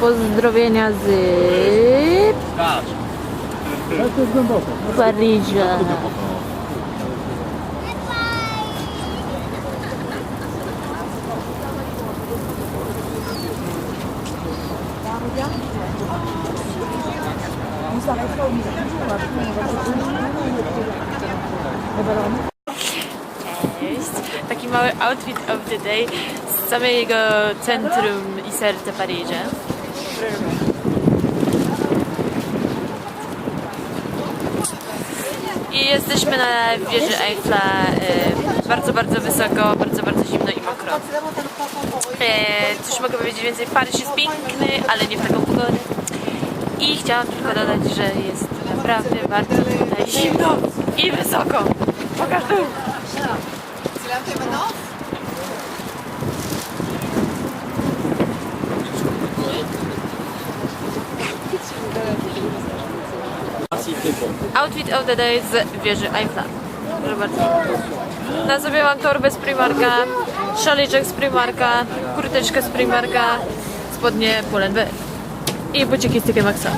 Pozdrowienia z Paryża. Cześć. Taki mały outfit of the day z samego centrum i serca Paryża. I jesteśmy na wieży Eiffla e, bardzo, bardzo wysoko, bardzo, bardzo zimno i mokro. E, cóż mogę powiedzieć więcej? Paryż jest piękny, ale nie w taką pogodę. I chciałam tylko dodać, że jest naprawdę bardzo tutaj zimno i wysoko. Pokaż tu! Outfit of the day z wieży Eiffla. Bardzo. Na sobie mam torbę z Primarka, szaliczek z Primarka, kurteczkę z Primarka, spodnie Pull&Bear i buciki z Maxa.